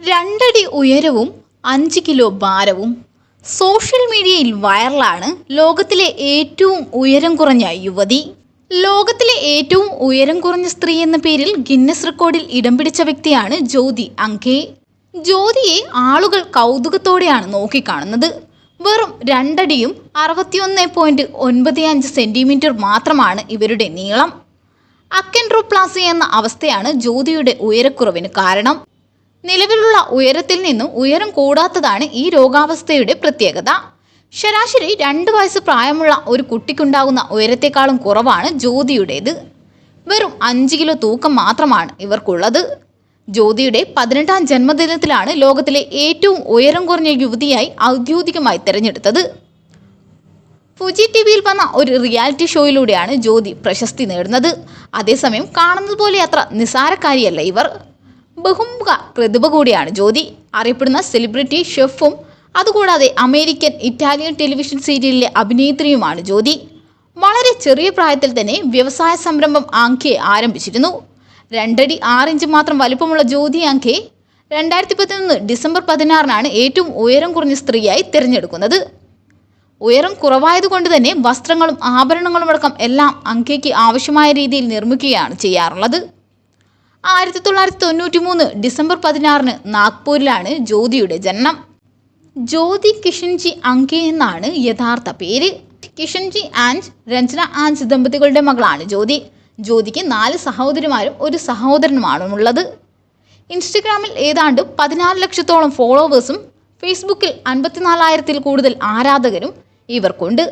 രണ്ടടി ഉയരവും അഞ്ച് കിലോ ഭാരവും. സോഷ്യൽ മീഡിയയിൽ വൈറലാണ് ലോകത്തിലെ ഏറ്റവും ഉയരം കുറഞ്ഞ യുവതി. ലോകത്തിലെ ഏറ്റവും ഉയരം കുറഞ്ഞ സ്ത്രീ എന്ന പേരിൽ ഗിന്നസ് റെക്കോർഡിൽ ഇടം പിടിച്ച വ്യക്തിയാണ് ജ്യോതി അങ്കേ. ജ്യോതിയെ ആളുകൾ കൗതുകത്തോടെയാണ് നോക്കിക്കാണുന്നത്. വെറും രണ്ടടിയും അറുപത്തിയൊന്ന് പോയിന്റ് ഒൻപത് അഞ്ച് സെന്റിമീറ്റർ മാത്രമാണ് ഇവരുടെ നീളം. അക്കൻഡ്രോപ്ലാസി എന്ന അവസ്ഥയാണ് ജ്യോതിയുടെ ഉയരക്കുറവിന് കാരണം. നിലവിലുള്ള ഉയരത്തിൽ നിന്നും ഉയരം കൂടാത്തതാണ് ഈ രോഗാവസ്ഥയുടെ പ്രത്യേകത. ശരാശരി രണ്ട് വയസ്സ് പ്രായമുള്ള ഒരു കുട്ടിക്കുണ്ടാകുന്ന ഉയരത്തെക്കാളും കുറവാണ് ജ്യോതിയുടേത്. വെറും അഞ്ച് കിലോ തൂക്കം മാത്രമാണ് ഇവർക്കുള്ളത്. ജ്യോതിയുടെ പതിനെട്ടാം ജന്മദിനത്തിലാണ് ലോകത്തിലെ ഏറ്റവും ഉയരം കുറഞ്ഞ യുവതിയായി ഔദ്യോഗികമായി തിരഞ്ഞെടുത്തത്. ഫുജി ടി വിയിൽ വന്ന ഒരു റിയാലിറ്റി ഷോയിലൂടെയാണ് ജ്യോതി പ്രശസ്തി നേടുന്നത്. അതേസമയം കാണുന്നത് പോലെ അത്ര നിസാരക്കാരിയല്ല ഇവർ. ബഹുമുഖ പ്രതിഭ കൂടിയാണ് ജ്യോതി. അറിയപ്പെടുന്ന സെലിബ്രിറ്റി ഷെഫും അതുകൂടാതെ അമേരിക്കൻ ഇറ്റാലിയൻ ടെലിവിഷൻ സീരിയലിലെ അഭിനേത്രിയുമാണ് ജ്യോതി. വളരെ ചെറിയ പ്രായത്തിൽ തന്നെ വ്യവസായ സംരംഭം ആങ്കെ ആരംഭിച്ചിരുന്നു. രണ്ടടി ആറിഞ്ച് മാത്രം വലുപ്പമുള്ള ജ്യോതി ആങ്കെ രണ്ടായിരത്തി പതിനൊന്ന് ഡിസംബർ പതിനാറിനാണ് ഏറ്റവും ഉയരം കുറഞ്ഞ സ്ത്രീയായി തിരഞ്ഞെടുക്കുന്നത്. ഉയരം കുറവായതുകൊണ്ട് തന്നെ വസ്ത്രങ്ങളും ആഭരണങ്ങളും അടക്കം എല്ലാം അങ്കയ്ക്ക് ആവശ്യമായ രീതിയിൽ നിർമ്മിക്കുകയാണ് ചെയ്യാറുള്ളത്. ആയിരത്തി തൊള്ളായിരത്തി തൊണ്ണൂറ്റി മൂന്ന് ഡിസംബർ പതിനാറിന് നാഗ്പൂരിലാണ് ജ്യോതിയുടെ ജനനം. ജ്യോതി കിഷൻജി അങ്കെ എന്നാണ് യഥാർത്ഥ പേര്. കിഷൻജി ആൻഡ് രഞ്ജന ആൻഡ് ദമ്പതികളുടെ മകളാണ് ജ്യോതി. ജ്യോതിക്ക് നാല് സഹോദരിമാരും ഒരു സഹോദരനുമാണുള്ളത്. ഇൻസ്റ്റഗ്രാമിൽ ഏതാണ്ട് പതിനാല് ലക്ഷത്തോളം ഫോളോവേഴ്സും ഫേസ്ബുക്കിൽ അൻപത്തിനാലായിരത്തിൽ കൂടുതൽ ആരാധകരും ഇവർക്കുണ്ട്.